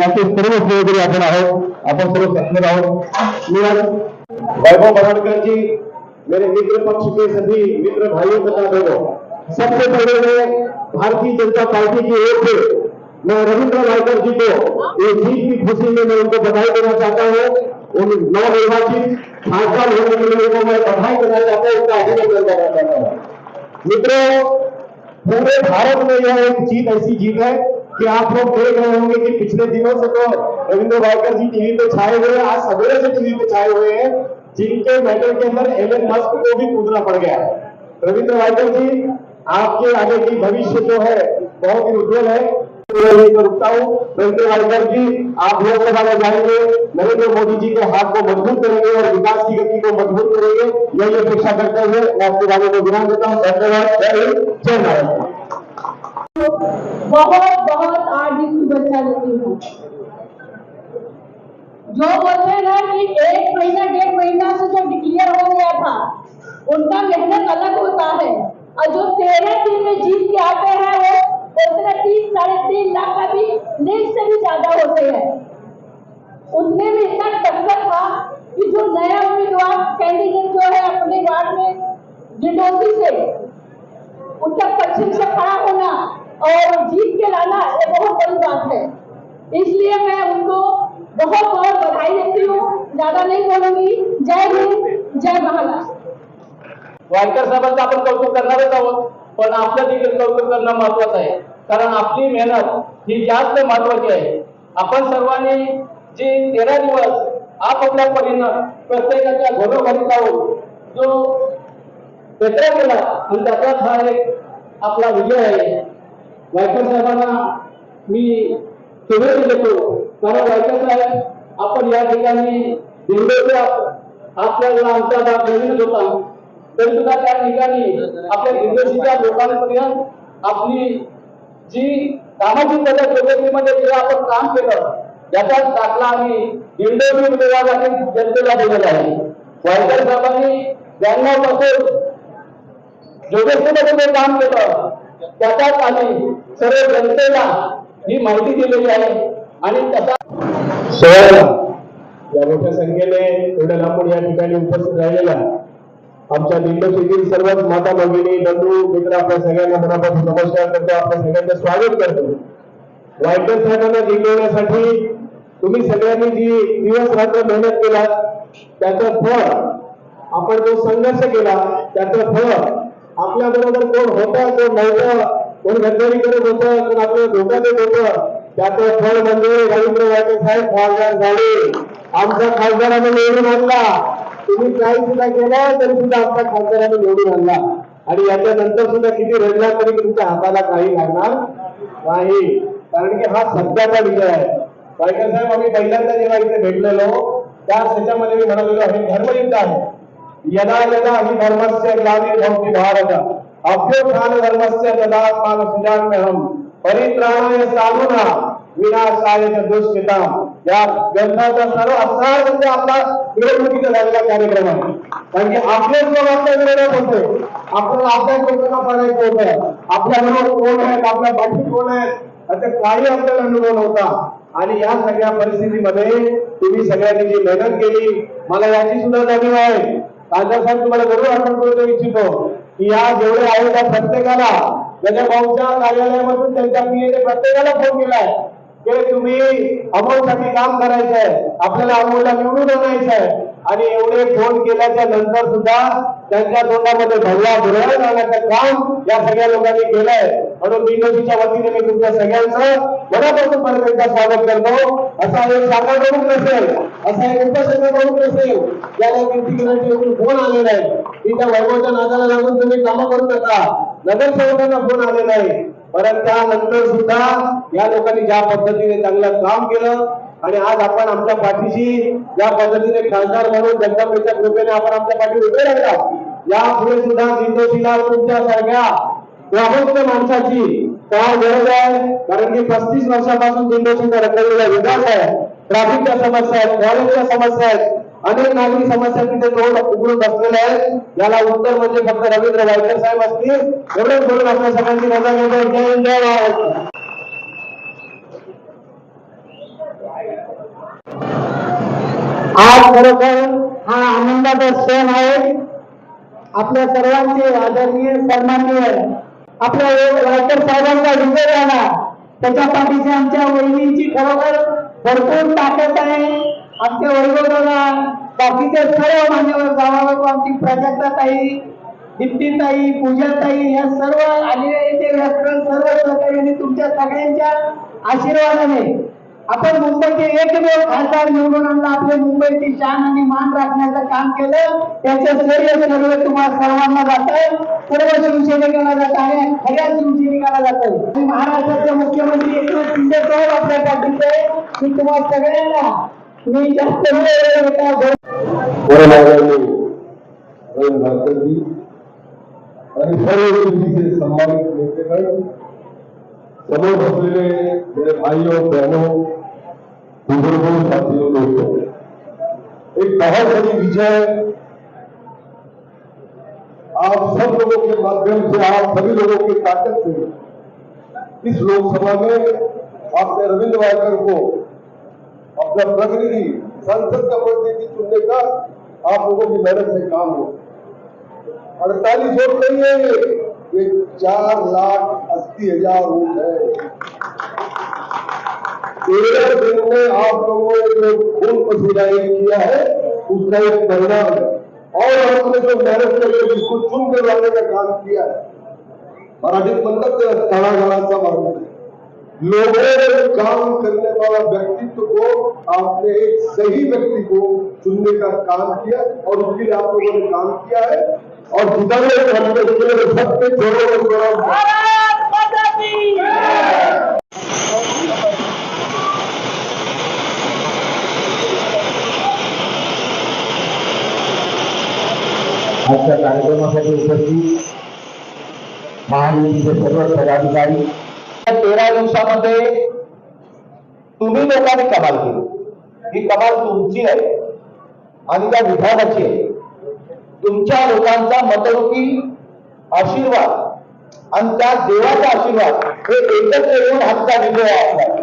याचे सर्व सहयोगी आपण आहोत आपण सर्व साक्षर आहोत मी आज वैभव बराडकर जी मेरे मित्र पक्ष के सभी मित्र भाइयों तथा बहनों सबसे पहले मैं भारतीय जनता पार्टी की ओर से मैं रविंद्र वायकर जी को ये जीत की खुशी में मैं उनको बधाई देना चाहता हूँ उन नवनिर्वाचित सांसद होने के लिए उनको मैं बधाई देना चाहता हूँ उनका अभिनंदन करना चाहता हूँ मित्रों, पूरे भारत में यह एक जीत, ऐसी जीत है कि आप लोग देख रहे होंगे कि पिछले दिनों से तो रविंद्र वायकर जी टीवी पे छाए हुए हैं, आज सवेरे से टीवी पे छाए हुए हैं, जिनके मेडल के अंदर एलन मस्क को भी कूदना पड़ गया है। रविंद्र वायकर जी, आपके आगे की भविष्य जो है, बहुत ही उज्जवल है। मैं रुकता हूँ। रविंद्र वायकर जी, आप लोकसभा में जाएँगे नरेंद्र मोदी जी के हाथ को मज़बूत करेंगे और विकास की गति को मज़बूत करेंगे। यही अपेक्षा करते हुए मैं आपके बारे में विराम देता हूँ। धन्यवाद। जय हिंद। जय भारत। बहुत हार्दिक शुभेच्छा देती हूँ जो बोलते ना कि एक महीना, डेढ़ महीना से जो डिक्लेयर हो गया था, उनका मेहनत अलग होता है। और जो तेरह दिन में जीत के आते हैं, वो बोलते तीन, साढ़े तीन लाख का भी लीड से भी ज़्यादा होते हैं। उनमें भी इतना टक्कर था कि जो नया उम्मीदवार कैंडिडेट जो है अपने वार्ड में डिडोसी से, उनका पश्चिम से खड़ा होना और जीत के लाना, ये बहुत बड़ी बात है। इसलिए मैं उनको बहुत बहुत बधाई देती हूँ। ज्यादा नहीं बोलूंगी। जय हिंद जय महाराष्ट्र। वायकर साहेबांचं आपण कौतुक करणारच आहोत पण आपलं देखील कौतुक करणं महत्वाचं आहे. कारण आपली मेहनत ही जास्त महत्वाची आहे. आपण सर्वांनी जी तेरा दिवस आपापल्या परीनं प्रत्येकाच्या घरोघरी जाऊन जो पेट्रा केला आणि त्याचाच हा एक आपला विजय आहे. वायकर साहेबांना मी शुभेच्छा देतो. कारण वायकर साहेब आपण या ठिकाणी दिंडोच्या आपल्याला आमचा भाग नवीनच होता तरी सुद्धा त्या ठिकाणी आपल्या दिंडोशीच्या लोकांपर्यंत आपली जी सामाजिक बदल प्रगतीमध्ये जे आपण काम केलं याचाच दाखला आम्ही दिंडोरी विभागातील जनतेला दिलेला आहे. वायकर साहेबांनी ब्याण्णवपासून जोगेश्वरमध्ये काम केलं त्याच्यात आम्ही सर्व जनतेला ही माहिती दिलेली आहे. आणि त्याचा सोळा या मोठ्या संख्येने एवढ्या लांबून या ठिकाणी उपस्थित राहिलेल्या आमच्या दिंडोशीतील सर्वच माता भगिनी बंधू मित्र आपल्या सगळ्यांना मनापासून नमस्कार करतो. आपल्या सगळ्यांचं स्वागत करतो. वायकर साहेबांना जिंकवण्यासाठी तुम्ही सगळ्यांनी जी दिवस रात्र मेहनत केला त्याचं फळ आपण जो संघर्ष केला त्याचं फळ आपल्या बरोबर कोण होतं कोण नव्हतं कोण गद्दारी करत होतं कोण आपल्याला धोका देत होतं त्याचं फळ म्हणजे वायकर साहेब खासदार झाले आमचा खासदाराने निवडून आणला तरी सुद्धा आमचा खासदाराने निवडून आणला आणि याच्यानंतर सुद्धा किती रडला तरी तुमच्या हाताला काही लागणार नाही, कारण की हा। सध्याचा विजय आहे वायकर साहेब आम्ही पहिल्यांदा जेव्हा इथे भेटलेलो त्या ह्याच्यामध्ये मी हे धर्मयुद्ध आहे यदा यदा हि धर्मस्य ग्लानिर्भवति भारत। अभ्युत्थान धर्मस्य तदात्मान सुजाम्यहम परित्राणाय साधूना विनाशाय दुष्टिता या ग्रंथाचा सर्व असा म्हणजे आपला निवडणुकीचा झालेला कार्यक्रम आहे. कारण की आपले जो आपल्या विरोधात होते आपल्याला आपल्या लोकांना पडायचं होतं आपल्याबरोबर कोण आहेत? आपल्या बाकी कोण आहेत? असे काही आपल्याला अनुभव नव्हता. आणि या सगळ्या परिस्थितीमध्ये तुम्ही सगळ्यांनी जी मेहनत केली मला याची सुद्धा जाणीव आहे. राजा साहेब तुम्हाला जरूर आठवण करू इच्छितो की या जेवढे आहेत त्या प्रत्येकाला त्याच्या भाऊच्या कार्यालयामधून त्यांच्या पीएने प्रत्येकाला फोन केलाय की तुम्ही अमोलसाठी काम करायचंय आपल्याला अमोलला निवडून आणायचंय आणि एवढे फोन केल्याच्यानंतर सुद्धा त्यांच्या तोंडामध्ये भरला धुरळ आणण्याचं काम या सगळ्या लोकांनी केलंय. म्हणून बीजेपीच्या वतीने मी तुमच्या सगळ्यांचं मनापासून परत एकदा स्वागत करतो. असा एक शाखा प्रमुख नसेल असा एक उपसंघ प्रमुख नसेल ज्याला कीर्ती फोन आलेला आहे? तिच्या वैभवच्या नादाला लागून तुम्ही कामं करू नका. नगरसेवकांना फोन आलेला आहे. परत त्यानंतर सुद्धा या लोकांनी ज्या पद्धतीने चांगलं काम केलं आणि आज आपण आमच्या पाठीशी ज्या पद्धतीने खासदार म्हणून जनतापेक्षा कृपेने आपण आमच्या पाठी उभे राहिला. या पुढे सुद्धा दिंडोशीला तुमच्या सारख्या ग्रामस्थ माणसाची काय गरज आहे? कारण की पस्तीस वर्षापासून दिंडोशीचा रखडलेला विकास आहे ट्रॅफिकच्या समस्या आहेत कॉलेजच्या समस्या आहेत. अनेक नागरिक समस्यांचे तोंड उघडून बसलेले आहेत याला उत्तर म्हणजे फक्त रवींद्र वायकर साहेब असतील. एवढंच बोलून आपल्या सगळ्यांची मजा घेतो जय महाराष्ट्र आज खरोखर हा आनंदाचा क्षण आहे. आपल्या सर्वांचे आदरणीय सन्माननीय आपल्या वायकर साहेबांचा विजय झाला. त्याच्या पाठीशी आमच्या वहिनींची खरोखर भरपूर ताकद आहे. आमचे वैभवदादा बाकीचे सर्व मान्यवर गावा लोक आमची प्राजक्ताताई दीप्तीताई पूजाताई या सर्व आलेले येथे व्याकरण सर्व सहकार्याने तुमच्या सगळ्यांच्या आशीर्वादाने. आपण मुंबईचे एकमेव खासदार निवडून आणला आपले मुंबईची शान आणि मान राखण्याचं काम केलं. त्याचं श्रेय सर्व तुम्हाला सर्वांना जात आहे. सर्व शिवसैनिकाला जात आहे खऱ्या शिवसैनिकाला जात आहे. महाराष्ट्राचे मुख्यमंत्री एकनाथ शिंदे साहेब आपल्या पाठीचे मी तुम्हाला सगळ्यांना मी जास्त वेळ भास्करजी आणि सर्व दिल्लीचे सन्मानित नेतेगण समोर मेरे भाइयों बहनों, बुज़ुर्गों, साथियों, दोस्तों, एक बहुत बड़ी विजय आप सब लोगों के माध्यम से, आप सभी लोगों की ताकत से इस लोकसभा में आपने रविंद्र वायकर को अपना प्रतिनिधि संसद का प्रतिनिधि चुनने का आप लोगों की मेहनत से काम हो। अड़तालीस वोट नहीं है ये ये चार लाख अस्सी हज़ार वोट है। तेरह दिन में आप लोगों ने जो खून पसीनाई किया है, उसका एक परिणाम है। और हमने जो मेहनत करके जिसको चुन कर लाने का काम किया है मराठीत म्हणतात त्याला तळागाळाचा माणूस लोगों काम करने वाला व्यक्तित्व को आपने एक सही व्यक्ति को चुनने का काम किया और उसके लिए आप लोगों ने काम किया है। और जिताने का हमने उसके लिए सबके जोड़ा आजच्या कार्यक्रमासाठी उपस्थित महायुतीचे सर्व पदाधिकारी या तेरा दिवसामध्ये तुम्ही लोकांनी कमाल केली. ही कमाल तुमची आहे आणि त्या विधानाची आहे. तुमच्या लोकांचा मतरूपी आशीर्वाद आणि त्या देवाचा आशीर्वाद हे एकत्र येऊन हक्का विजय आहे.